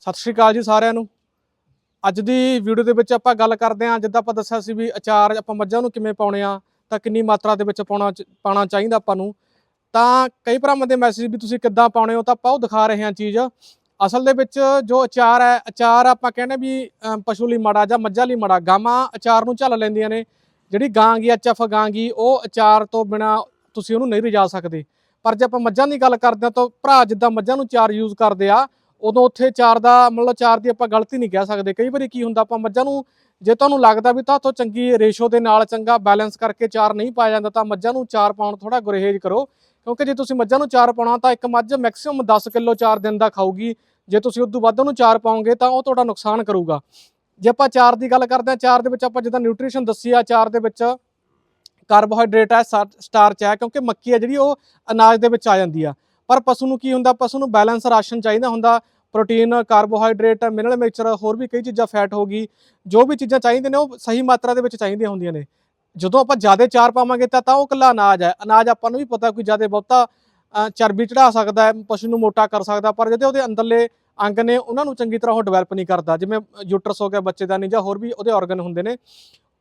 ਸਤਿ ਸ਼੍ਰੀ ਅਕਾਲ ਜੀ ਸਾਰਿਆਂ ਨੂੰ। ਅੱਜ ਦੀ ਵੀਡੀਓ ਦੇ ਵਿੱਚ ਆਪਾਂ ਗੱਲ ਕਰਦੇ ਹਾਂ, ਜਿੱਦਾਂ ਆਪਾਂ ਦੱਸਿਆ ਸੀ ਵੀ ਅਚਾਰ ਆਪਾਂ ਮੱਝਾਂ ਨੂੰ ਕਿਵੇਂ ਪਾਉਣੇ ਆ, ਤਾਂ ਕਿੰਨੀ ਮਾਤਰਾ ਦੇ ਵਿੱਚ ਪਾਉਣਾ ਚ- ਪਾਉਣਾ ਚਾਹੀਦਾ ਆਪਾਂ ਨੂੰ। ਤਾਂ ਕਈ ਭਰਾਵਾਂ ਦੇ ਮੈਸੇਜ ਵੀ ਤੁਸੀਂ ਕਿੱਦਾਂ ਪਾਉਣੇ ਹੋ ਤਾਂ ਆਪਾਂ ਉਹ ਦਿਖਾ ਰਹੇ ਹਾਂ ਚੀਜ਼। ਅਸਲ ਦੇ ਵਿੱਚ ਜੋ ਅਚਾਰ ਹੈ, ਅਚਾਰ ਆਪਾਂ ਕਹਿੰਦੇ ਵੀ ਪਸ਼ੂ ਲਈ ਮਾੜਾ ਜਾਂ ਮੱਝਾਂ ਲਈ ਮਾੜਾ, ਗਾਵਾਂ ਅਚਾਰ ਨੂੰ ਝੱਲ ਲੈਂਦੀਆਂ ਨੇ। ਜਿਹੜੀ ਗਾਂ ਗੀ ਐਚਐਫ ਗਾਂ ਗੀ ਉਹ ਅਚਾਰ ਤੋਂ ਬਿਨਾ ਤੁਸੀਂ ਉਹਨੂੰ ਨਹੀਂ ਰਜਾ ਸਕਦੇ। ਪਰ ਜੇ ਆਪਾਂ ਮੱਝਾਂ ਦੀ ਗੱਲ ਕਰਦੇ ਹਾਂ ਤਾਂ ਭਰਾ ਜਿੱਦਾਂ ਮੱਝਾਂ ਨੂੰ ਚਾਰ ਯੂਜ਼ ਕਰਦੇ ਆ ਉਦੋਂ ਉੱਥੇ ਚਾਰ ਦਾ, ਮਤਲਬ ਚਾਰ ਦੀ ਆਪਾਂ ਗਲਤੀ ਨਹੀਂ ਕਹਿ ਸਕਦੇ। ਕਈ ਵਾਰੀ ਕੀ ਹੁੰਦਾ, ਆਪਾਂ ਮੱਝਾਂ ਨੂੰ, ਜੇ ਤੁਹਾਨੂੰ ਲੱਗਦਾ ਵੀ ਤਾਂ ਤੋਂ ਚੰਗੀ ਰੇਸ਼ੋ ਦੇ ਨਾਲ ਚੰਗਾ ਬੈਲੈਂਸ ਕਰਕੇ ਚਾਰ ਨਹੀਂ ਪਾਇਆ ਜਾਂਦਾ, ਤਾਂ ਮੱਝਾਂ ਨੂੰ ਚਾਰ ਪਾਉਣ ਥੋੜਾ ਗੁਰਹੇਜ਼ ਕਰੋ। ਕਿਉਂਕਿ ਜੇ ਤੁਸੀਂ ਮੱਝਾਂ ਨੂੰ ਚਾਰ ਪਾਉਣਾ, ਤਾਂ ਇੱਕ ਮੱਝ ਮੈਕਸਿਮਮ 10 ਕਿਲੋ ਚਾਰ ਦਿਨ ਦਾ ਖਾਊਗੀ। ਜੇ ਤੁਸੀਂ ਉਦੋਂ ਵੱਧ ਉਹਨੂੰ ਚਾਰ ਪਾਓਗੇ, ਤਾਂ ਉਹ ਤੁਹਾਡਾ ਨੁਕਸਾਨ ਕਰੂਗਾ। ਜੇ ਆਪਾਂ ਚਾਰ ਦੀ ਗੱਲ ਕਰਦੇ ਹਾਂ, ਚਾਰ ਦੇ ਵਿੱਚ ਆਪਾਂ ਜਿੱਦਾਂ ਨਿਊਟ੍ਰੀਸ਼ਨ ਦੱਸੀ ਆ, ਚਾਰ ਦੇ ਵਿੱਚ ਕਾਰਬੋਹਾਈਡਰੇਟ ਹੈ ਸਟਾਰਚ ਹੈ ਕਿਉਂਕਿ ਮੱਕੀ ਹੈ ਜਿਹੜੀ ਉਹ ਅਨਾਜ ਦੇ ਵਿੱਚ ਆ ਜਾਂਦੀ ਆ। ਪਰ ਪਸ਼ੂ ਨੂੰ ਕੀ ਹੁੰਦਾ? ਪਸ਼ੂ ਨੂੰ ਬੈਲੈਂਸ ਰਾਸ਼ਨ ਚਾਹੀਦਾ ਹੁੰਦਾ। ਪ੍ਰੋਟੀਨ ਕਾਰਬੋਹਾਈਡਰੇਟ ਮਿਨਰਲ ਮਿਕਸਚਰ ਹੋਰ ਵੀ ਕਈ ਚੀਜ਼ਾਂ ਫੈਟ ਹੋ ਗਈ। ਜੋ ਵੀ ਚੀਜ਼ਾਂ ਚਾਹੀਦੀਆਂ ਨੇ ਉਹ ਸਹੀ ਮਾਤਰਾ ਦੇ ਵਿੱਚ ਚਾਹੀਦੀਆਂ ਹੁੰਦੀਆਂ ਨੇ। ਜਦੋਂ ਆਪਾਂ ਜ਼ਿਆਦਾ ਚਾਰ ਪਾਵਾਂਗੇ ਤਾਂ ਤਾਂ ਉਹ ਕੱਲਾ ਅਨਾਜ ਹੈ। ਅਨਾਜ ਆਪਾਂ ਨੂੰ ਵੀ ਪਤਾ ਕੋਈ ਜ਼ਿਆਦਾ ਬਹੁਤਾ ਚਰਬੀ ਚੜਾ ਸਕਦਾ ਹੈ, ਪਸ਼ੂ ਨੂੰ ਮੋਟਾ ਕਰ ਸਕਦਾ ਪਰ ਜਿਹੜੇ ਉਹਦੇ ਅੰਦਰਲੇ ਅੰਗ ਨੇ, ਉਹਨਾਂ ਨੂੰ ਚੰਗੀ ਤਰ੍ਹਾਂ ਉਹ ਡਿਵੈਲਪ ਨਹੀਂ ਕਰਦਾ। ਜਿਵੇਂ ਯੂਟਰਸ ਹੋ ਗਿਆ ਬੱਚੇਦਾਨੀ ਜਾਂ ਹੋਰ ਵੀ ਉਹਦੇ ਆਰਗਨ ਹੁੰਦੇ ਨੇ।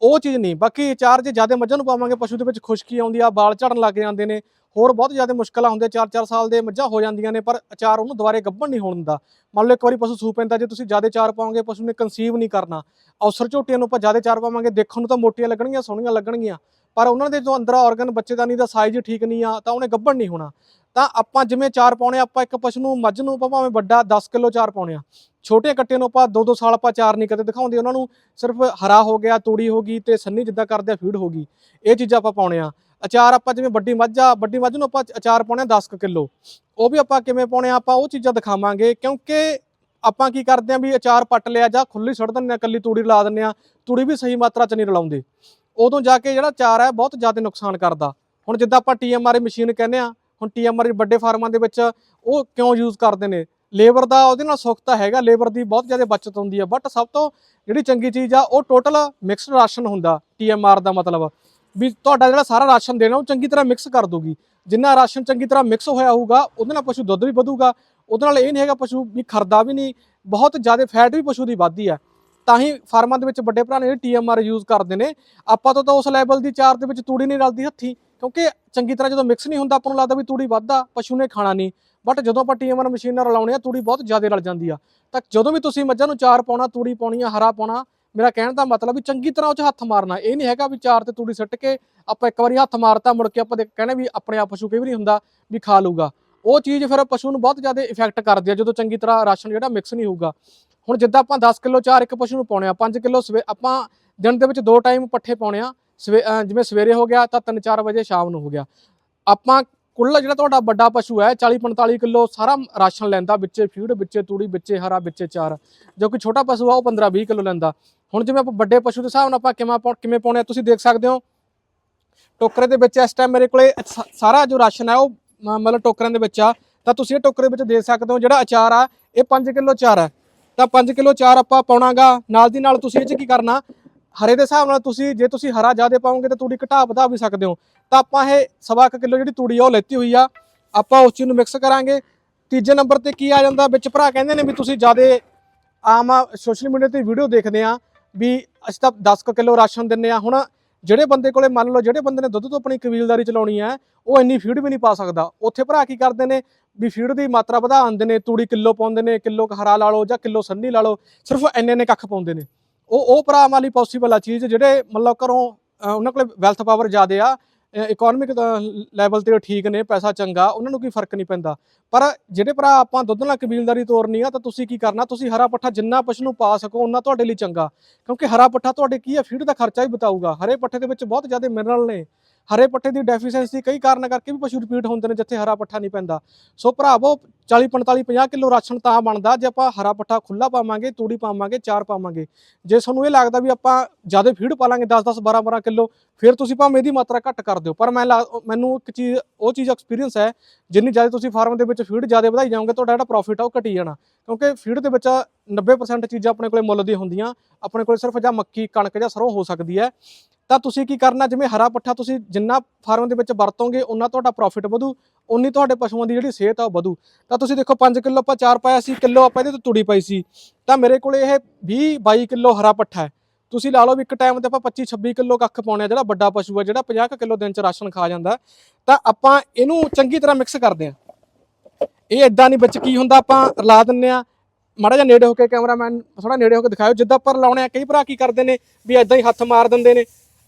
ਉਹ ਚੀਜ਼ ਨਹੀਂ। ਬਾਕੀ ਚਾਰ ਜੇ ਜ਼ਿਆਦਾ ਮੱਝਾਂ ਨੂੰ ਪਾਵਾਂਗੇ, ਪਸ਼ੂ ਦੇ ਵਿੱਚ ਖੁਸ਼ਕੀ ਆਉਂਦੀ ਆ, ਵਾਲ ਝੜਨ ਲੱਗ ਜਾਂਦੇ ਨੇ। ਹੋਰ ਬਹੁਤ ਜ਼ਿਆਦਾ ਮੁਸ਼ਕਲਾਂ ਹੁੰਦੀਆਂ 4-4 ਸਾਲ ਦੇ ਮੱਝਾਂ ਹੋ ਜਾਂਦੀਆਂ ਨੇ, ਪਰ ਅਚਾਰ ਉਹਨੂੰ ਦੁਬਾਰੇ ਗੱਭਣ ਨਹੀਂ ਹੋਣ ਦਿੰਦਾ। ਮੰਨ ਲਓ ਇੱਕ ਵਾਰੀ ਪਸ਼ੂ ਸੂ ਪੈਂਦਾ, ਜੇ ਤੁਸੀਂ ਜ਼ਿਆਦਾ ਚਾਰ ਪਾਓਗੇ, ਪਸ਼ੂ ਨੇ ਕਨਸੀਵ ਨਹੀਂ ਕਰਨਾ। ਅਵਸਰ ਝੋਟੀਆਂ ਨੂੰ ਆਪਾਂ ਜ਼ਿਆਦਾ ਚਾਰ ਪਾਵਾਂਗੇ, ਦੇਖਣ ਨੂੰ ਤਾਂ ਮੋਟੀਆਂ ਲੱਗਣਗੀਆਂ, ਸੋਹਣੀਆਂ ਲੱਗਣਗੀਆਂ। ਪਰ ਉਹਨਾਂ ਦੇ ਜੋ ਅੰਦਰ ਆਰਗਨ ਬੱਚੇਦਾਨੀ ਦਾ ਸਾਈਜ਼ ਠੀਕ ਨਹੀਂ ਆ, ਤਾਂ ਉਹਨੇ ਗੱਭਣ ਨਹੀਂ ਹੋਣਾ। ਤਾਂ ਆਪਾਂ ਜਿਵੇਂ ਚਾਰ ਪਾਉਣੇ ਆਪਾਂ ਇੱਕ ਪਸ਼ੂ ਨੂੰ ਮੱਝ ਨੂੰ ਆਪਾਂ ਭਾਵੇਂ ਵੱਡਾ 10 ਕਿਲੋ ਚਾਰ ਪਾਉਣੇ ਆ। ਛੋਟੇ ਕੱਟੇ ਨੂੰ ਆਪਾਂ 2-2 ਸਾਲ ਆਪਾਂ ਚਾਰ ਨਹੀਂ ਕਦੇ ਦਿਖਾਉਂਦੇ। ਉਹਨਾਂ ਨੂੰ ਸਿਰਫ ਹਰਾ ਹੋ ਗਿਆ, ਤੂੜੀ ਹੋ ਗਈ ਤੇ ਸੰਨੀ ਜਿੱਦਾਂ ਕਰਦੇ ਆ, ਫੀਡ ਹੋ ਗਈ। ਇਹ ਚੀਜ਼ਾਂ ਆਪਾਂ ਪਾਉਣੇ ਆ। ਅਚਾਰ ਆਪਾਂ ਜਿਵੇਂ ਵੱਡੀ ਮੱਝ ਆ, ਵੱਡੀ ਮੱਝ ਨੂੰ ਆਪਾਂ ਅਚਾਰ ਪਾਉਣੇ ਆ 10 ਕਿਲੋ। ਉਹ ਵੀ ਆਪਾਂ ਕਿਵੇਂ ਪਾਉਣੇ ਆ, ਆਪਾਂ ਉਹ ਚੀਜ਼ਾਂ ਦਿਖਾਵਾਂਗੇ, ਕਿਉਂਕਿ ਆਪਾਂ ਕੀ ਕਰਦੇ ਆ ਵੀ ਅਚਾਰ ਪੱਟ ਲਿਆ ਜਾਂ ਖੁੱਲੀ ਸੁੱਟ ਦਿੰਦੇ ਆ ਕੱਲੀ ਤੂੜੀ ਲਾ ਦਿੰਦੇ ਆ, ਤੂੜੀ ਵੀ ਸਹੀ ਮਾਤਰਾ ਚ ਨਹੀਂ ਰਲਾਉਂਦੇ। ਉਦੋਂ ਜਾ ਕੇ ਜਿਹੜਾ ਅਚਾਰ ਹੈ ਬਹੁਤ ਜ਼ਿਆਦਾ ਨੁਕਸਾਨ ਕਰਦਾ। ਹੁਣ ਜਿੱਦਾਂ ਆਪਾਂ ਟੀਐਮਆਰ ਮਸ਼ੀਨ ਕਹਿੰਦੇ ਆ, ਹੁਣ ਟੀਐਮਆਰ ਵੱਡੇ ਫਾਰਮਾਂ ਦੇ ਵਿੱਚ ਉਹ ਕਿਉਂ ਯੂਜ਼ ਕਰਦੇ ਨੇ? ਲੇਬਰ ਦਾ ਉਹਦੇ ਨਾਲ ਸੁੱਖ ਤਾਂ ਹੈਗਾ, ਲੇਬਰ ਦੀ ਬਹੁਤ ਜ਼ਿਆਦਾ ਬਚਤ ਹੁੰਦੀ ਆ ਬਟ ਸਭ ਤੋਂ ਜਿਹੜੀ ਚੰਗੀ ਚੀਜ਼ ਆ, ਉਹ ਟੋਟਲ ਮਿਕਸਡ ਰਾਸ਼ਨ ਹੁੰਦਾ ਟੀਐਮਆਰ ਦਾ ਮਤਲਬ। ਵੀ ਤੁਹਾਡਾ ਜਿਹੜਾ ਸਾਰਾ ਰਾਸ਼ਨ ਦੇਣਾ, ਉਹ ਚੰਗੀ ਤਰ੍ਹਾਂ ਮਿਕਸ ਕਰ ਦੂਗੀ ਜਿੰਨਾ ਰਾਸ਼ਨ ਚੰਗੀ ਤਰ੍ਹਾਂ ਮਿਕਸ ਹੋਇਆ ਹੋਊਗਾ, ਉਹਦੇ ਨਾਲ ਪਸ਼ੂ ਦੁੱਧ ਵੀ ਵਧੂਗਾ। ਉਹਦੇ ਨਾਲ ਇਹ ਨਹੀਂ ਹੈਗਾ ਪਸ਼ੂ ਵੀ ਖਰਦਾ ਵੀ ਨਹੀਂ, ਬਹੁਤ ਜ਼ਿਆਦਾ ਫੈਟ ਵੀ ਪਸ਼ੂ ਦੀ ਵੱਧਦੀ ਆ। ਤਾਂ ਹੀ ਫਾਰਮਾਂ ਦੇ ਵਿੱਚ ਵੱਡੇ ਭਰਾ ਨੇ ਜਿਹੜੇ ਟੀਐਮਆਰ ਯੂਜ਼ ਕਰਦੇ ਨੇ। ਆਪਾਂ ਤੋਂ ਤਾਂ ਉਸ ਲੈਵਲ ਦੀ ਚਾਰ ਦੇ ਵਿੱਚ ਤੂੜੀ ਨਹੀਂ ਰਲਦੀ ਹੱਥੀ, ਕਿਉਂਕਿ ਚੰਗੀ ਤਰ੍ਹਾਂ ਜਦੋਂ ਮਿਕਸ ਨਹੀਂ ਹੁੰਦਾ, ਆਪਾਂ ਨੂੰ ਲੱਗਦਾ ਵੀ ਤੂੜੀ ਵੱਧਦਾ, ਪਸ਼ੂ ਨੇ ਖਾਣਾ ਨਹੀਂ। ਬਟ ਜਦੋਂ ਆਪਾਂ ਟੀਐਮਆਰ ਮਸ਼ੀਨ ਨਾਲ ਰਲਾਉਣੇ ਆ, ਤੂੜੀ ਬਹੁਤ ਜ਼ਿਆਦਾ ਰਲ ਜਾਂਦੀ ਆ। ਤਾਂ ਜਦੋਂ ਵੀ ਤੁਸੀਂ ਮੱਝਾਂ ਨੂੰ ਚਾਰ ਪਾਉਣਾ, ਤੂੜੀ ਪਾਉਣੀ ਆ, ਹਰਾ ਪਾਉਣਾ ਮੇਰਾ ਕਹਿਣ ਦਾ ਮਤਲਬ ਵੀ ਚੰਗੀ ਤਰ੍ਹਾਂ ਉਹ 'ਚ ਹੱਥ ਮਾਰਨਾ, ਇਹ ਨਹੀਂ ਹੈਗਾ ਵੀ ਚਾਰ ਤੇ ਤੂੜੀ ਸੁੱਟ ਕੇ ਆਪਾਂ ਇੱਕ ਵਾਰੀ ਹੱਥ ਮਾਰਤਾ, ਮੁੜ ਕੇ ਆਪਾਂ ਦੇ ਕਹਿੰਦੇ ਵੀ ਆਪਣੇ ਆਪ ਪਸ਼ੂ ਕਈ ਵਾਰੀ ਹੁੰਦਾ ਵੀ ਖਾ ਲੂਗਾ ਉਹ ਚੀਜ਼ ਫਿਰ ਪਸ਼ੂ ਨੂੰ ਬਹੁਤ ਜ਼ਿਆਦਾ ਇਫੈਕਟ ਕਰਦੀ ਆ, ਜਦੋਂ ਚੰਗੀ ਤਰ੍ਹਾਂ ਰਾਸ਼ਨ ਜਿਹੜਾ ਮਿਕਸ ਨਹੀਂ ਹੋਊਗਾ। ਹੁਣ ਜਿੱਦਾਂ ਆਪਾਂ 10 ਕਿਲੋ ਚਾਰ ਇੱਕ ਪਸ਼ੂ ਨੂੰ ਪਾਉਣੇ ਆ 5 ਕਿਲੋ ਸਵੇ, ਆਪਾਂ ਦਿਨ ਦੇ ਵਿੱਚ ਦੋ ਟਾਈਮ ਪੱਠੇ ਪਾਉਣੇ ਆ, ਸਵੇ ਜਿਵੇਂ ਸਵੇਰੇ ਹੋ ਗਿਆ ਤਾਂ 3-4 ਵਜੇ ਸ਼ਾਮ ਨੂੰ ਹੋ ਗਿਆ। ਆਪਾਂ ਕੁੱਲ ਜਿਹੜਾ ਤੁਹਾਡਾ ਵੱਡਾ ਪਸ਼ੂ ਹੈ 40-45 ਕਿਲੋ ਸਾਰਾ ਰਾਸ਼ਨ ਲੈਂਦਾ, ਵਿੱਚੇ ਫੀਡ ਵਿੱਚੇ ਤੂੜੀ, ਵਿੱਚੇ ਹਰਾ, ਵਿੱਚੇ ਚਾਰ। ਜੋ ਕਿ ਛੋਟਾ ਪਸ਼ੂ ਆ, ਉਹ 15-20 ਕਿਲੋ ਲੈਂਦਾ। ਹੁਣ ਜਿਵੇਂ ਆਪਾਂ ਵੱਡੇ ਪਸ਼ੂ ਦੇ ਹਿਸਾਬ ਨਾਲ ਆਪਾਂ ਕਿਵੇਂ ਪਾਉ- ਕਿਵੇਂ ਪਾਉਣੇ ਆ, ਤੁਸੀਂ ਦੇਖ ਸਕਦੇ ਹੋ। ਟੋਕਰੇ ਦੇ ਵਿੱਚ ਇਸ ਟਾਈਮ ਮੇਰੇ ਕੋਲੇ ਸਾਰਾ ਜੋ ਰਾਸ਼ਨ ਹੈ ਉਹ ਮਤਲਬ ਟੋਕਰਿਆਂ ਦੇ ਵਿੱਚ ਆ। ਤਾਂ ਤੁਸੀਂ ਇਹ ਟੋਕਰੇ ਵਿੱਚ ਦੇਖ ਸਕਦੇ ਹੋ, ਜਿਹੜਾ ਅਚਾਰ ਆ, ਇਹ 5 ਕਿਲੋ ਚਾਰ ਹੈ ਤਾਂ 5 ਕਿਲੋ ਚਾਰ ਆਪਾਂ ਪਾਉਣਾਗਾ। ਨਾਲ ਦੀ ਨਾਲ ਤੁਸੀਂ ਇਹ 'ਚ ਕੀ ਕਰਨਾ, ਹਰੇ ਦੇ ਹਿਸਾਬ ਨਾਲ ਤੁਸੀਂ ਜੇ ਤੁਸੀਂ ਹਰਾ ਜ਼ਿਆਦਾ ਪਾਉਂਗੇ ਤਾਂ ਤੂੜੀ ਘਟਾ ਵਧਾ ਵੀ ਸਕਦੇ ਹੋ। ਤਾਂ ਆਪਾਂ ਇਹ ਸਵਾ ਕੁ ਕਿਲੋ ਜਿਹੜੀ ਤੂੜੀ ਆ, ਉਹ ਲੈਤੀ ਹੋਈ ਆ। ਆਪਾਂ ਉਸ ਚੀਜ਼ ਨੂੰ ਮਿਕਸ ਕਰਾਂਗੇ। ਤੀਜੇ ਨੰਬਰ ਤੇ ਕੀ ਆ ਜਾਂਦਾ, ਵਿੱਚ ਭਰਾ ਕਹਿੰਦੇ ਨੇ ਵੀ ਤੁਸੀਂ ਜ਼ਿਆਦਾ ਆਮ ਸੋਸ਼ਲ ਮੀਡੀਆ ਤੇ ਵੀਡੀਓ ਦੇਖਦੇ ਆ। ਵੀ ਅਸੀਂ ਤਾਂ 10 ਕੁ ਕਿਲੋ ਰਾਸ਼ਨ ਦਿੰਨੇ ਆ। ਹੁਣ ਜਿਹੜੇ ਬੰਦੇ ਕੋਲੇ ਮੰਨ ਲਓ ਜਿਹੜੇ ਬੰਦੇ ਨੇ ਦੁੱਧ ਤੋਂ ਆਪਣੀ ਕਬੀਲਦਾਰੀ ਚਲਾਉਣੀ ਹੈ, ਉਹ ਇੰਨੀ ਫੀਡ ਵੀ ਨਹੀਂ ਪਾ ਸਕਦਾ। ਉੱਥੇ ਭਰਾ ਕੀ ਕਰਦੇ ਨੇ ਵੀ ਫੀਡ ਦੀ ਮਾਤਰਾ ਵਧਾ ਆਉਂਦੇ ਨੇ, ਤੂੜੀ ਕਿਲੋ ਪਾਉਂਦੇ ਨੇ, ਕਿਲੋ ਕੁ ਹਰਾ ਲਾ ਲਓ ਜਾਂ ਕਿਲੋ ਸੰਨੀ ਲਾ ਲਓ, ਸਿਰਫ ਇੰਨੇ ਨੇ ਕੱਖ ਪਾਉਂਦੇ ਨੇ। ਉਹ ਉਹ ਭਰਾ ਲਈ ਪੋਸੀਬਲ ਆ ਚੀਜ਼ ਜਿਹੜੇ ਮਤਲਬ ਘਰੋਂ ਉਹਨਾਂ ਕੋਲੇ ਵੈਲਥ ਪਾਵਰ ਜ਼ਿਆਦੇ ਆ ਇਕਨੋਮਿਕ ਲੈਵਲ ਤੇ ਉਹ ਠੀਕ ਨੇ, ਪੈਸਾ ਚੰਗਾ, ਉਹਨਾਂ ਨੂੰ ਕੋਈ ਫ਼ਰਕ ਨਹੀਂ ਪੈਂਦਾ। ਪਰ ਜਿਹੜੇ ਭਰਾ ਆਪਾਂ ਦੁੱਧ ਨਾਲ ਕਬੀਲਦਾਰੀ ਤੋਰਨੀ ਆ, ਤਾਂ ਤੁਸੀਂ ਕੀ ਕਰਨਾ? ਤੁਸੀਂ ਹਰਾ ਪੱਠਾ ਜਿੰਨਾ ਪਸ਼ੂ ਨੂੰ ਪਾ ਸਕੋ ਉਹਨਾਂ ਤੁਹਾਡੇ ਲਈ ਚੰਗਾ। ਕਿਉਂਕਿ ਹਰਾ ਪੱਠਾ ਤੁਹਾਡੇ ਕੀ ਆ? ਫੀਡ ਦਾ ਖਰਚਾ ਹੀ ਬਤਾਊਗਾ। ਹਰੇ ਪੱਠੇ ਦੇ ਵਿੱਚ ਬਹੁਤ ਜ਼ਿਆਦਾ ਮਿਨਰਲ ਨੇ। ਹਰੇ ਪੱਠੇ ਦੀ ਡੈਫੀਸ਼ੀਐਂਸੀ ਕਈ ਕਾਰਨ ਕਰਕੇ ਵੀ ਪਸ਼ੂ ਰਿਪੀਟ ਹੁੰਦੇ ਨੇ, ਜਿੱਥੇ ਹਰਾ ਪੱਠਾ ਨਹੀਂ ਪੈਂਦਾ। ਸੋ ਭਰਾਵੋ 40 45 50 ਕਿਲੋ ਰਾਸ਼ਨ ਤਾਂ ਬਣਦਾ। ਜੇ ਆਪਾਂ ਹਰਾ ਪੱਠਾ ਖੁੱਲਾ ਪਾਵਾਂਗੇ, ਤੂੜੀ ਪਾਵਾਂਗੇ, ਚਾਰ ਪਾਵਾਂਗੇ। ਜੇ ਤੁਹਾਨੂੰ ਇਹ ਲੱਗਦਾ ਵੀ ਆਪਾਂ ਜ਼ਿਆਦਾ ਫੀਡ ਪਾ ਲਾਂਗੇ 10 10 12 12 ਕਿਲੋ, ਫਿਰ ਤੁਸੀਂ ਭਾਵੇਂ ਇਹਦੀ ਮਾਤਰਾ ਘੱਟ ਕਰ ਦਿਓ। ਪਰ ਮੈਂ ਲਾ- ਮੈਨੂੰ ਇੱਕ ਚੀਜ਼, ਉਹ ਚੀਜ਼ ਐਕਸਪੀਰੀਅੰਸ ਹੈ, ਜਿੰਨੀ ਜ਼ਿਆਦਾ ਤੁਸੀਂ ਫਾਰਮ ਦੇ ਵਿੱਚ ਫੀਡ ਜ਼ਿਆਦਾ ਵਧਾਈ ਜਾਓਗੇ, ਤੁਹਾਡਾ ਜਿਹੜਾ ਪ੍ਰੋਫਿਟ ਆ ਉਹ ਘਟੀ ਜਾਣਾ। ਕਿਉਂਕਿ ਫੀਡ ਦੇ ਵਿੱਚ 90% ਚੀਜ਼ਾਂ ਆਪਣੇ ਕੋਲੇ ਮੁੱਲ ਦੀਆਂ ਹੁੰਦੀਆਂ। ਆਪਣੇ ਕੋਲੇ ਸਿਰਫ ਜਾਂ ਮੱਕੀ, ਕਣਕ ਜਾਂ ਸਰੋਂ ਹੋ ਸਕਦੀ ਹੈ। ਤਾਂ ਤੁਸੀਂ ਕੀ ਕਰਨਾ? ਜਿਵੇਂ ਹਰਾ ਪੱਠਾ ਤੁਸੀਂ ਜਿੰਨਾ ਫਾਰਮ ਦੇ ਵਿੱਚ ਵਰਤੋਗੇ ਉਨਾ ਤੁਹਾਡਾ ਪ੍ਰੋਫਿਟ ਵਧੂ ਉਨੀ ਤੁਹਾਡੇ ਪਸ਼ੂਆਂ ਦੀ ਜਿਹੜੀ ਸਿਹਤ ਆ ਉਹ ਵਧੂ। ਤਾਂ ਤੁਸੀਂ ਦੇਖੋ 5 ਕਿਲੋ ਆਪਾਂ ਚਾਰ ਪਾਇਆ ਸੀ, ਕਿਲੋ ਆਪਾਂ ਇਹਦੇ ਤੋਂ ਤੂੜੀ ਪਾਈ ਸੀ। ਤਾਂ ਮੇਰੇ ਕੋਲੇ ਇਹ 20 22 ਕਿਲੋ ਹਰਾ ਪੱਠਾ ਹੈ। ਤੁਸੀਂ ਲਾ ਲਓ ਵੀ ਇੱਕ ਟਾਈਮ ਤੇ ਆਪਾਂ 25 26 ਕਿਲੋ ਕੱਖ ਪਾਉਣੇ ਆ, ਜਿਹੜਾ ਵੱਡਾ ਪਸ਼ੂ ਆ, ਜਿਹੜਾ 50 ਕੁ ਕਿਲੋ ਦਿਨ ਚ ਰਾਸ਼ਨ ਖਾ ਜਾਂਦਾ। ਤਾਂ ਆਪਾਂ ਇਹਨੂੰ ਚੰਗੀ ਤਰ੍ਹਾਂ ਮਿਕਸ ਕਰਦੇ ਆ। ਇਹ ਇਦਾਂ ਨਹੀਂ ਵਿੱਚ ਕੀ ਹੁੰਦਾ, ਆਪਾਂ ਰਲਾ ਦਿੰਨੇ ਆ। ਮਾੜਾ ਜਿਹਾ ਨੇੜੇ ਹੋ ਕੇ ਕੈਮਰਾਮੈਨ ਥੋੜਾ ਨੇੜੇ ਹੋ ਕੇ ਦਿਖਾਓ ਜਿੱਦਾਂ ਆਪਾਂ ਲਾਉਣੇ ਆ, ਕਈ ਭਰਾ ਕੀ ਕਰਦੇ ਨੇ ਵੀ ਇਦਾਂ ਹੀ ਹੱਥ ਮਾਰ ਦਿੰਦੇ ਨੇ।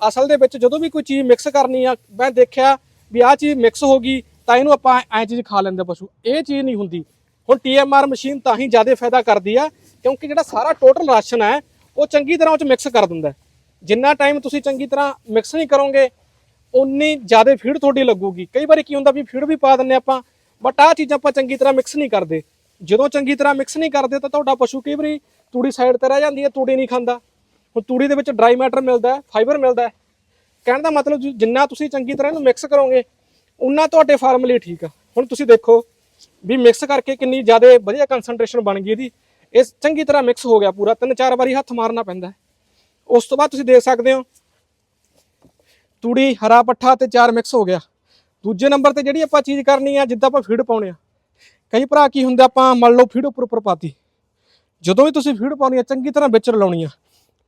ਅਸਲ ਦੇ ਵਿੱਚ ਜਦੋਂ ਵੀ ਕੋਈ ਚੀਜ਼ ਮਿਕਸ ਕਰਨੀ ਆ, ਮੈਂ ਦੇਖਿਆ ਵੀ ਆਹ ਚੀਜ਼ ਮਿਕਸ ਹੋ ਗਈ, ਤਾਂ ਇਹਨੂੰ ਆਪਾਂ ਐਂ ਚੀਜ਼ ਖਾ ਲੈਂਦੇ ਪਸ਼ੂ। ਇਹ ਚੀਜ਼ ਨਹੀਂ ਹੁੰਦੀ। ਹੁਣ ਟੀਐਮਆਰ ਮਸ਼ੀਨ ਤਾਂ ਹੀ ਜ਼ਿਆਦਾ ਫਾਇਦਾ ਕਰਦੀ ਆ, ਕਿਉਂਕਿ ਜਿਹੜਾ ਸਾਰਾ ਟੋਟਲ ਰਾਸ਼ਨ ਹੈ, ਉਹ ਚੰਗੀ ਤਰ੍ਹਾਂ ਉਹ ਚ ਮਿਕਸ ਕਰ ਦਿੰਦਾ ਜਿੰਨਾ ਟਾਈਮ ਤੁਸੀਂ ਚੰਗੀ ਤਰ੍ਹਾਂ ਮਿਕਸ ਨਹੀਂ ਕਰੋਗੇ ਉਨੀ ਜ਼ਿਆਦਾ ਫੀਡ ਤੁਹਾਡੀ ਲੱਗੂਗੀ। ਕਈ ਵਾਰੀ ਕੀ ਹੁੰਦਾ ਵੀ ਫੀਡ ਵੀ ਪਾ ਦਿੰਨੇ ਆਪਾਂ ਬਟ ਆਹ ਚੀਜ਼ਾਂ ਆਪਾਂ ਚੰਗੀ ਤਰ੍ਹਾਂ ਮਿਕਸ ਨਹੀਂ ਕਰਦੇ। ਜਦੋਂ ਚੰਗੀ ਤਰ੍ਹਾਂ ਮਿਕਸ ਨਹੀਂ ਕਰਦੇ, ਤਾਂ ਤੁਹਾਡਾ ਪਸ਼ੂ ਕਈ ਵਾਰੀ ਤੂੜੀ ਸਾਈਡ ਤੇ ਰਹਿ ਜਾਂਦੀ ਹੈ, ਤੂੜੀ ਨਹੀਂ ਖਾਂਦਾ। ਹੁਣ ਤੂੜੀ ਦੇ ਵਿੱਚ ਡਰਾਈ ਮੈਟਰ ਮਿਲਦਾ ਹੈ ਫਾਈਬਰ ਮਿਲਦਾ ਹੈ। ਕਹਿਣ ਦਾ ਮਤਲਬ ਜਿੰਨਾ ਤੁਸੀਂ ਚੰਗੀ ਤਰ੍ਹਾਂ ਇਹਨੂੰ ਮਿਕਸ ਕਰੋਗੇ, ਉਨਾ ਤੁਹਾਡੇ ਫਾਰਮ ਲਈ ਠੀਕ ਆ। ਹੁਣ ਤੁਸੀਂ ਦੇਖੋ ਵੀ ਮਿਕਸ ਕਰਕੇ ਕਿੰਨੀ ਜ਼ਿਆਦਾ ਵਧੀਆ ਕਨਸੈਂਟ੍ਰੇਸ਼ਨ ਬਣ ਗਈ ਇਹਦੀ। ਇਹ ਚੰਗੀ ਤਰ੍ਹਾਂ ਮਿਕਸ ਹੋ ਗਿਆ ਪੂਰਾ ਤਿੰਨ ਚਾਰ ਵਾਰੀ ਹੱਥ ਮਾਰਨਾ ਪੈਂਦਾ ਉਸ ਤੋਂ ਬਾਅਦ ਤੁਸੀਂ ਦੇਖ ਸਕਦੇ ਹੋ, ਤੂੜੀ, ਹਰਾ ਪੱਠਾ ਤੇ ਚਾਰ ਮਿਕਸ ਹੋ ਗਿਆ। ਦੂਜੇ ਨੰਬਰ ਤੇ ਜਿਹੜੀ ਆਪਾਂ ਚੀਜ਼ ਕਰਨੀ ਆ, ਜਿੱਦਾਂ ਆਪਾਂ ਫੀਡ ਪਾਉਣੇ ਆ। ਕਈ ਭਰਾ ਕੀ ਹੁੰਦਾ ਆਪਾਂ ਮੰਨ ਲਓ ਫੀਡ ਉੱਪਰ ਉੱਪਰ ਪਾਤੀ। ਜਦੋਂ ਵੀ ਤੁਸੀਂ ਫੀਡ ਪਾਉਣੀ ਆ, ਚੰਗੀ ਤਰ੍ਹਾਂ ਵਿੱਚ ਰਲਾਉਣੀ ਆ।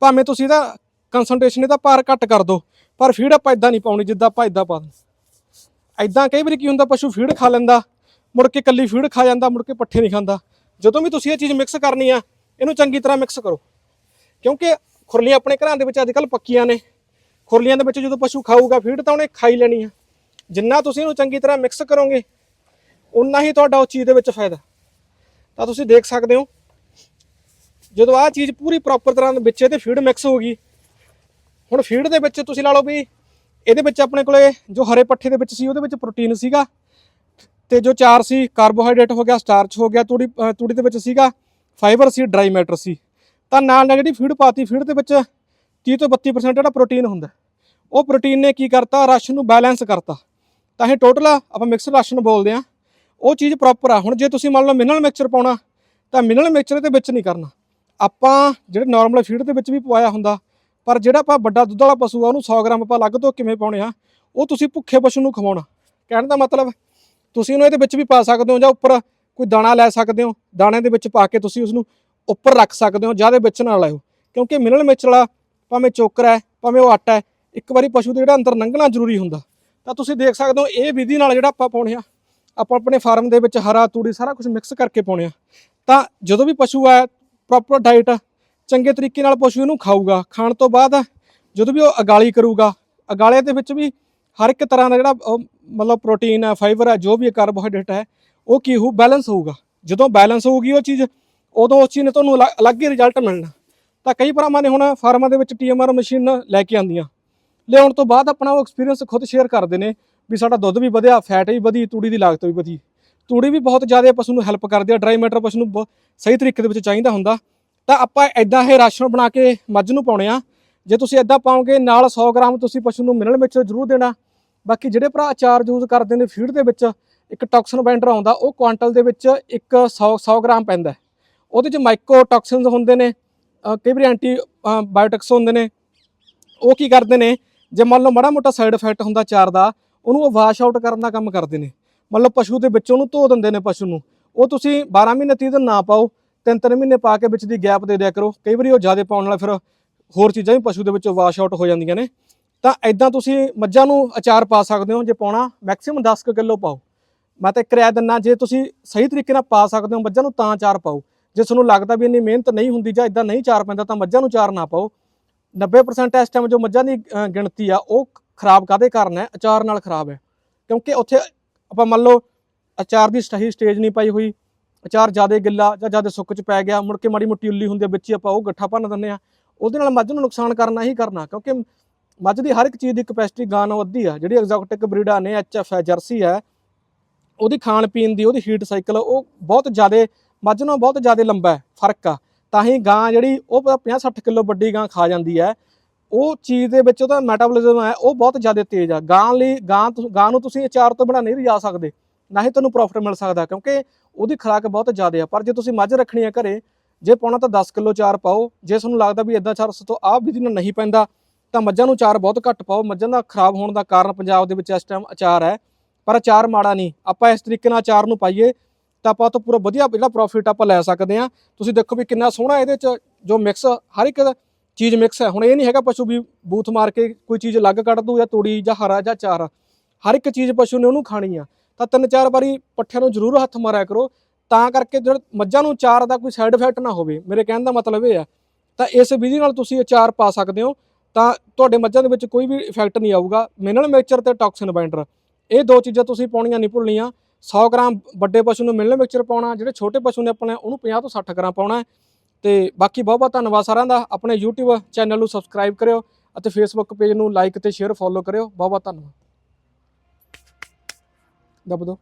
ਭਾਵੇਂ ਤੁਸੀਂ ਇਹਦਾ ਕਨਸੈਂਟ੍ਰੇਸ਼ਨ ਇਹਦਾ ਭਾਰ ਘੱਟ ਕਰ ਦਿਓ, ਪਰ ਫੀਡ ਆਪਾਂ ਇਦਾਂ ਨਹੀਂ ਪਾਉਣੀ ਜਿੱਦਾਂ ਆਪਾਂ ਇਦਾਂ ਪਾ ਦਿੰਦੇ। ਐਦਾਂ ਕਈ ਵਾਰੀ ਕੀ ਹੁੰਦਾ, ਪਸ਼ੂ ਫੀਡ ਖਾ ਲੈਂਦਾ, ਮੁੜ ਕੇ ਕੱਲੀ ਫੀਡ ਖਾ ਜਾਂਦਾ, ਮੁੜ ਕੇ ਪੱਠੇ ਨਹੀਂ ਖਾਂਦਾ। ਜਦੋਂ ਵੀ ਤੁਸੀਂ ਇਹ ਚੀਜ਼ ਮਿਕਸ ਕਰਨੀ ਆ, ਇਹਨੂੰ ਚੰਗੀ ਤਰ੍ਹਾਂ ਮਿਕਸ ਕਰੋ। ਕਿਉਂਕਿ ਖੁਰਲੀਆਂ ਆਪਣੇ ਘਰਾਂ ਦੇ ਵਿੱਚ ਅੱਜ ਕੱਲ ਪੱਕੀਆਂ ਨੇ। ਖੁਰਲੀਆਂ ਦੇ ਵਿੱਚ ਜਦੋਂ ਪਸ਼ੂ ਖਾਊਗਾ ਫੀਡ ਤਾਂ ਉਹਨੇ ਖਾਈ ਲੈਣੀ ਆ। ਜਿੰਨਾ ਤੁਸੀਂ ਇਹਨੂੰ ਚੰਗੀ ਤਰ੍ਹਾਂ ਮਿਕਸ ਕਰੋਗੇ ਉਨਾ ਹੀ ਤੁਹਾਡਾ ਉਸ ਚੀਜ਼ ਦੇ ਵਿੱਚ ਫਾਇਦਾ। ਤਾਂ ਤੁਸੀਂ ਦੇਖ ਸਕਦੇ ਹੋ ਜਦੋਂ ਆਹ ਚੀਜ਼ ਪੂਰੀ ਪ੍ਰੋਪਰ ਤਰ੍ਹਾਂ ਵਿੱਚ ਤੇ ਫੀਡ ਮਿਕਸ ਹੋ ਗਈ ਹੁਣ ਫੀਡ ਦੇ ਵਿੱਚ ਤੁਸੀਂ ਲਾ ਲਓ ਵੀ ਇਹਦੇ ਵਿੱਚ ਆਪਣੇ ਕੋਲੇ ਜੋ ਹਰੇ ਪੱਠੇ ਦੇ ਵਿੱਚ ਸੀ, ਉਹਦੇ ਵਿੱਚ ਪ੍ਰੋਟੀਨ ਸੀਗਾ, ਤੇ ਜੋ ਚਾਰ ਸੀ ਕਾਰਬੋਹਾਈਡਰੇਟ ਹੋ ਗਿਆ ਸਟਾਰਚ ਹੋ ਗਿਆ, ਤੂੜੀ ਤੂੜੀ ਦੇ ਵਿੱਚ ਸੀਗਾ ਫਾਈਬਰ ਸੀ ਡਰਾਈ ਮੈਟਰ ਸੀ। ਤਾਂ ਨਾਲ ਨਾਲ ਜਿਹੜੀ ਫੀਡ ਪਾਤੀ ਫੀਡ ਦੇ ਵਿੱਚ 30 ਤੋਂ 32% ਜਿਹੜਾ ਪ੍ਰੋਟੀਨ ਹੁੰਦਾ। ਉਹ ਪ੍ਰੋਟੀਨ ਨੇ ਕੀ ਕਰਤਾ? ਰਾਸ਼ਨ ਨੂੰ ਬੈਲੈਂਸ ਕਰਤਾ। ਤਾਂ ਇਹ ਟੋਟਲ ਆਪਾਂ ਮਿਕਸਰ ਰਾਸ਼ਨ ਬੋਲਦੇ ਆ। ਉਹ ਚੀਜ਼ ਪ੍ਰੋਪਰ ਆ। ਹੁਣ ਜੇ ਤੁਸੀਂ ਮੰਨ ਲਓ ਮਿਨਰਲ ਮਿਕਸਚਰ ਪਾਉਣਾ, ਤਾਂ ਮਿਨਰਲ ਮਿਕਸਚਰ ਦੇ ਵਿੱਚ ਨਹੀਂ ਕਰਨਾ। ਆਪਾਂ ਜਿਹੜੇ ਨਾਰਮਲ ਫੀਡ ਦੇ ਵਿੱਚ ਵੀ ਪਵਾਇਆ ਹੁੰਦਾ, ਪਰ ਜਿਹੜਾ ਆਪਾਂ ਵੱਡਾ ਦੁੱਧ ਵਾਲਾ ਪਸ਼ੂ ਆ, ਉਹਨੂੰ 100 ਗ੍ਰਾਮ ਆਪਾਂ ਅਲੱਗ ਤੋਂ ਕਿਵੇਂ ਪਾਉਣੇ ਆ, ਉਹ ਤੁਸੀਂ ਭੁੱਖੇ ਪਸ਼ੂ ਨੂੰ ਖਵਾਉਣਾ। ਕਹਿਣ ਦਾ ਮਤਲਬ, ਤੁਸੀਂ ਉਹਨੂੰ ਇਹਦੇ ਵਿੱਚ ਵੀ ਪਾ ਸਕਦੇ ਹੋ ਜਾਂ ਉੱਪਰ ਕੋਈ ਦਾਣਾ ਲੈ ਸਕਦੇ ਹੋ, ਦਾਣੇ ਦੇ ਵਿੱਚ ਪਾ ਕੇ ਤੁਸੀਂ ਉਸ ਨੂੰ ਉੱਪਰ ਰੱਖ ਸਕਦੇ ਹੋ, ਜ਼ਿਆਦਾ ਵਿੱਚ ਨਾ ਲਾਇਓ। ਕਿਉਂਕਿ ਮਿਨਰਲ ਮਿਕਸਚਰ ਵਾਲਾ ਭਾਵੇਂ ਚੋਕਰ ਹੈ, ਭਾਵੇਂ ਉਹ ਆਟਾ ਹੈ, ਇੱਕ ਵਾਰੀ ਪਸ਼ੂ ਦੇ ਜਿਹੜਾ ਅੰਦਰ ਲੰਘਣਾ ਜ਼ਰੂਰੀ ਹੁੰਦਾ। ਤਾਂ ਤੁਸੀਂ ਦੇਖ ਸਕਦੇ ਹੋ, ਇਹ ਵਿਧੀ ਨਾਲ ਜਿਹੜਾ ਆਪਾਂ ਪਾਉਣੇ ਆ, ਆਪਾਂ ਆਪਣੇ ਫਾਰਮ ਦੇ ਵਿੱਚ ਹਰਾ, ਤੂੜੀ ਸਾਰਾ ਕੁਝ ਮਿਕਸ ਕਰਕੇ ਪਾਉਣੇ ਆ। ਤਾਂ ਜਦੋਂ ਵੀ ਪਸ਼ੂ ਹੈ ਪ੍ਰੋਪਰ ਡਾਈਟ ਚੰਗੇ ਤਰੀਕੇ ਨਾਲ ਪਸ਼ੂ ਇਹਨੂੰ ਖਾਊਗਾ। ਖਾਣ ਤੋਂ ਬਾਅਦ ਜਦੋਂ ਵੀ ਉਹ ਅਗਾਲੀ ਕਰੂਗਾ, ਅਗਾਲੇ ਦੇ ਵਿੱਚ ਵੀ ਹਰ ਇੱਕ ਤਰ੍ਹਾਂ ਦਾ ਜਿਹੜਾ ਮਤਲਬ ਪ੍ਰੋਟੀਨ ਹੈ ਫਾਈਬਰ ਹੈ ਜੋ ਵੀ ਕਾਰਬੋਹਾਈਡਰੇਟ ਹੈ ਉਹ ਕੀ ਹੋਊ ਬੈਲੈਂਸ ਹੋਊਗਾ। ਜਦੋਂ ਬੈਲੈਂਸ ਹੋਊਗੀ ਉਹ ਚੀਜ਼, ਉਦੋਂ ਉਸ ਚੀਜ਼ ਨੇ ਤੁਹਾਨੂੰ ਅਲੱਗ- ਅਲੱਗ ਹੀ ਰਿਜ਼ਲਟ ਮਿਲਣਾ। ਤਾਂ ਕਈ ਭਰਾਵਾਂ ਨੇ ਹੁਣ ਫਾਰਮਾਂ ਦੇ ਵਿੱਚ ਟੀਐਮਆਰ ਮਸ਼ੀਨ ਲੈ ਕੇ ਆਂਦੀਆਂ ਲਿਆਉਣ ਤੋਂ ਬਾਅਦ ਆਪਣਾ ਉਹ ਐਕਸਪੀਰੀਅੰਸ ਖੁਦ ਸ਼ੇਅਰ ਕਰਦੇ ਨੇ ਵੀ ਸਾਡਾ ਦੁੱਧ ਵੀ ਵਧਿਆ ਫੈਟ ਵੀ ਵਧੀ, ਤੂੜੀ ਦੀ ਲਾਗਤ ਵੀ ਵਧੀ। ਤੂੜੀ ਵੀ ਬਹੁਤ ਜ਼ਿਆਦਾ ਪਸ਼ੂ ਨੂੰ ਹੈਲਪ ਕਰਦੇ ਆ ਡਰਾਈ ਮੈਟਰ ਪਸ਼ੂ ਨੂੰ ਬਹੁਤ ਸਹੀ ਤਰੀਕੇ ਦੇ ਵਿੱਚ ਚਾਹੀਦਾ ਹੁੰਦਾ। ਤਾਂ ਆਪਾਂ ਐਦਾਂ ਇਹ ਰਾਸ਼ਨ ਬਣਾ ਕੇ ਮੱਝ ਨੂੰ ਪਾਉਣੇ ਆ। ਜੇ ਤੁਸੀਂ ਐਦਾਂ ਪਾਓਗੇ, ਨਾਲ 100 ਗ੍ਰਾਮ ਤੁਸੀਂ ਪਸ਼ੂ ਨੂੰ ਮਿਨਰਲ ਮਿਕਸਚਰ ਜ਼ਰੂਰ ਦੇਣਾ। ਬਾਕੀ ਜਿਹੜੇ ਭਰਾ ਅਚਾਰ ਯੂਜ਼ ਕਰਦੇ ਨੇ ਫੀਡ ਦੇ ਵਿੱਚ, ਇੱਕ ਟੌਕਸਿਨ ਬਾਈਂਡਰ ਆਉਂਦਾ, ਉਹ ਕੁਆਂਟਲ ਦੇ ਵਿੱਚ ਇੱਕ 100 100 ਗ੍ਰਾਮ ਪੈਂਦਾ ਉਹਦੇ ਚ ਮਾਈਕਰੋ ਟੌਕਸਿਨਸ ਹੁੰਦੇ ਨੇ ਕਈ ਵਾਰੀ ਐਂਟੀ ਬਾਇਓਟਿਕਸ ਹੁੰਦੇ ਨੇ। ਉਹ ਕੀ ਕਰਦੇ ਨੇ, ਜੇ ਮੰਨ ਲਓ ਮਾੜਾ ਮੋਟਾ ਸਾਈਡ ਇਫੈਕਟ ਹੁੰਦਾ ਚਾਰ ਦਾ, ਉਹਨੂੰ ਉਹ ਵਾਸ਼ ਆਊਟ ਕਰਨ ਦਾ ਕੰਮ ਕਰਦੇ ਨੇ। ਮਤਲਬ ਪਸ਼ੂ ਦੇ ਵਿੱਚ ਉਹਨੂੰ ਧੋ ਦਿੰਦੇ ਨੇ ਪਸ਼ੂ ਨੂੰ। ਉਹ ਤੁਸੀਂ 12 ਮਹੀਨੇ 30 ਦਿਨ ਨਾ ਪਾਓ, ਤਿੰਨ ਤਿੰਨ ਮਹੀਨੇ ਪਾ ਕੇ ਵਿੱਚ ਦੀ ਗੈਪ ਦੇ ਦਿਆ ਕਰੋ। ਕਈ ਵਾਰੀ ਉਹ ਜ਼ਿਆਦਾ ਪਾਉਣ ਨਾਲ ਫਿਰ ਹੋਰ ਚੀਜ਼ਾਂ ਵੀ ਪਸ਼ੂ ਦੇ ਵਿੱਚੋਂ ਵਾਸ਼ ਆਊਟ ਹੋ ਜਾਂਦੀਆਂ ਨੇ। ਤਾਂ ਐਦਾਂ ਤੁਸੀਂ ਮੱਝਾਂ ਨੂੰ ਅਚਾਰ ਪਾ ਸਕਦੇ ਹੋ, ਜੇ ਪਾਉਣਾ ਮੈਕਸਿਮਮ 10 ਕੁ ਕਿਲੋ ਪਾਓ। ਮੈਂ ਤਾਂ ਕਿਰਾਇਆ ਰਾਇ ਦਿੰਨਾ, ਜੇ ਤੁਸੀਂ ਸਹੀ ਤਰੀਕੇ ਨਾਲ ਪਾ ਸਕਦੇ ਹੋ, ਮੱਝਾਂ ਨੂੰ ਤਾਂ ਚਾਰ ਪਾਓ। ਜੇ ਤੁਹਾਨੂੰ ਲੱਗਦਾ ਵੀ ਇੰਨੀ ਮਿਹਨਤ ਨਹੀਂ ਹੁੰਦੀ ਜਾਂ ਇਦਾਂ ਨਹੀਂ ਚਾਰ ਪੈਂਦਾ, ਤਾਂ ਮੱਝਾਂ ਨੂੰ ਚਾਰ ਨਾ ਪਾਓ। 90% ਇਸ ਟਾਈਮ ਜੋ ਮੱਝਾਂ ਦੀ ਗਿਣਤੀ ਆ, ਉਹ ਖਰਾਬ ਕਾਦੇ ਕਾਰਨ ਹੈ? ਅਚਾਰ ਨਾਲ ਖਰਾਬ ਹੈ। ਕਿਉਂਕਿ ਉੱਥੇ ਆਪਾਂ ਮੰਨ ਲਓ ਅਚਾਰ ਦੀ ਸਹੀ ਸਟੇਜ ਨਹੀਂ ਪਾਈ ਹੋਈ, ਅਚਾਰ ਜ਼ਿਆਦਾ ਗਿੱਲਾ ਜਾਂ ਜ਼ਿਆਦਾ ਸੁੱਕ ਚ ਪੈ ਗਿਆ, ਮੁੜ ਕੇ ਮਾੜੀ ਮੋਟੀ ਉੱਲੀ ਹੁੰਦੀ ਹੈ ਵਿੱਚ ਹੀ ਆਪਾਂ ਉਹ ਗੱਠਾ ਭੰਨ ਦਿੰਦੇ ਆ ਉਹਦੇ ਨਾਲ ਮੱਝ ਨੂੰ ਨੁਕਸਾਨ ਕਰਨਾ ਹੀ ਕਰਨਾ, ਕਿਉਂਕਿ ਮੱਝ ਦੀ ਹਰ ਇੱਕ ਚੀਜ਼ ਦੀ ਕਪੈਸਿਟੀ ਗਾਂ ਨਾਲੋਂ ਅੱਧੀ ਆ, ਜਿਹੜੀ ਐਗਜ਼ੋਟਿਕ ਬਰੀਡਾਂ ਨੇ ਐਚਐਫ ਹੈ, ਜਰਸੀ ਹੈ, ਉਹਦੀ ਖਾਣ ਪੀਣ ਦੀ, ਉਹਦੀ ਹੀਟ ਸਾਈਕਲ ਉਹ ਬਹੁਤ ਜ਼ਿਆਦਾ, ਮੱਝ ਨਾਲੋਂ ਬਹੁਤ ਜ਼ਿਆਦਾ ਲੰਬਾ ਹੈ, ਫ਼ਰਕ ਆ, ਤਾਂ ਹੀ ਗਾਂ ਜਿਹੜੀ ਉਹ 50 60 ਕਿਲੋ ਵੱਡੀ ਗਾਂ ਖਾ ਜਾਂਦੀ ਹੈ ਉਹ ਚੀਜ਼ ਦੇ ਵਿੱਚ ਉਹਦਾ ਮੈਟਾਬੋਲਿਜ਼ਮ ਹੈ, ਉਹ ਬਹੁਤ ਜ਼ਿਆਦਾ ਤੇਜ਼ ਆ। ਗਾਂ ਲਈ, ਗਾਂ ਤੁ- ਗਾਂ ਨੂੰ ਤੁਸੀਂ ਅਚਾਰ ਤੋਂ ਬਣਾ ਨਹੀਂ ਲਿਜਾ ਸਕਦੇ, ਨਾ ਹੀ ਤੁਹਾਨੂੰ ਪ੍ਰੋਫਿਟ ਮਿਲ ਸਕਦਾ, ਕਿਉਂਕਿ ਉਹਦੀ ਖੁਰਾਕ ਬਹੁਤ ਜ਼ਿਆਦਾ ਆ। ਪਰ ਜੇ ਤੁਸੀਂ ਮੱਝ ਰੱਖਣੀ ਹੈ ਘਰੇ, ਜੇ ਪਾਉਣਾ ਤਾਂ 10 ਕਿਲੋ ਚਾਰ ਪਾਓ, ਜੇ ਤੁਹਾਨੂੰ ਲੱਗਦਾ ਵੀ ਇਦਾਂ ਚਾਰ ਤੋਂ ਆਹ ਵਿਧੀ ਨਾਲ ਨਹੀਂ ਪੈਂਦਾ, ਤਾਂ ਮੱਝਾਂ ਨੂੰ ਚਾਰ ਬਹੁਤ ਘੱਟ ਪਾਓ। ਮੱਝਾਂ ਦਾ ਖਰਾਬ ਹੋਣ ਦਾ ਕਾਰਨ ਪੰਜਾਬ ਦੇ ਵਿੱਚ ਇਸ ਟਾਈਮ ਅਚਾਰ ਹੈ, ਪਰ ਅਚਾਰ ਮਾੜਾ ਨਹੀਂ। ਆਪਾਂ ਇਸ ਤਰੀਕੇ ਨਾਲ ਅਚਾਰ ਨੂੰ ਪਾਈਏ, ਤਾਂ ਆਪਾਂ ਉਹ ਤੋਂ ਪੂਰਾ ਵਧੀਆ ਜਿਹੜਾ ਪ੍ਰੋਫਿਟ ਆਪਾਂ ਲੈ ਸਕਦੇ ਹਾਂ। ਤੁਸੀਂ ਦੇਖੋ ਵੀ ਕਿੰਨਾ ਸੋਹਣਾ ਇਹਦੇ ਚ ਜੋ ਮਿਕਸ ਹਰ ਇੱਕ ਚੀਜ਼ ਮਿਕਸ ਹੈ। ਹੁਣ ਇਹ ਨਹੀਂ ਹੈਗਾ ਪਸ਼ੂ ਵੀ ਬੂਥ ਮਾਰ ਕੇ ਕੋਈ ਚੀਜ਼ ਅਲੱਗ ਕੱਢ ਦੂ ਜਾਂ ਤੂੜੀ ਜਾਂ ਹਰਾ ਜਾਂ ਚਾਰਾ। ਹਰ ਇੱਕ ਚੀਜ਼ ਪਸ਼ੂ ਨੇ ਉਹਨੂੰ ਖਾਣੀ ਆ। ਤਾਂ ਤਿੰਨ ਚਾਰ ਵਾਰੀ ਪੱਠਿਆਂ ਨੂੰ ਜ਼ਰੂਰ ਹੱਥ ਮਾਰਿਆ ਕਰੋ। ਤਾਂ ਕਰਕੇ ਜਿਹੜਾ ਮੱਝਾਂ ਨੂੰ ਚਾਰ ਦਾ ਕੋਈ ਸਾਈਡ ਇਫੈਕਟ ਨਾ ਹੋਵੇ, ਮੇਰੇ ਕਹਿਣ ਦਾ ਮਤਲਬ ਇਹ ਆ। ਤਾਂ ਇਸ ਵਿਧੀ ਨਾਲ ਤੁਸੀਂ ਅਚਾਰ ਪਾ ਸਕਦੇ ਹੋ। ਤਾਂ ਤੁਹਾਡੇ ਮੱਝਾਂ ਦੇ ਵਿੱਚ ਕੋਈ ਵੀ ਇਫੈਕਟ ਨਹੀਂ ਆਊਗਾ। ਮਿਨਰਲ ਮਿਕਸਚਰ ਤੇ ਟੌਕਸਿਨ ਬਾਈਂਡਰ ਇਹ ਦੋ ਚੀਜ਼ਾਂ ਤੁਸੀਂ ਪਾਉਣੀਆਂ ਨਹੀਂ ਭੁੱਲਣੀਆਂ। 100 ਗ੍ਰਾਮ ਵੱਡੇ ਪਸ਼ੂ ਨੂੰ ਮਿਨਰਲ ਮਿਕਸਚਰ ਪਾਉਣਾ, ਜਿਹੜੇ ਛੋਟੇ ਪਸ਼ੂ ਨੇ ਆਪਣੇ, ਉਹਨੂੰ 50 ਤੋਂ 60 ਗ੍ਰਾਮ ਪਾਉਣਾ ਹੈ। ਤੇ ਬਾਕੀ ਬਹੁਤ ਬਹੁਤ ਧੰਨਵਾਦ ਸਾਰਿਆਂ ਦਾ। ਆਪਣੇ YouTube ਚੈਨਲ ਨੂੰ ਸਬਸਕ੍ਰਾਈਬ ਕਰਿਓ ਅਤੇ Facebook ਪੇਜ ਨੂੰ ਲਾਈਕ ਤੇ ਸ਼ੇਅਰ ਫੋਲੋ ਕਰਿਓ। ਬਹੁਤ ਬਹੁਤ ਧੰਨਵਾਦ। ਦੱਬ ਦਿਓ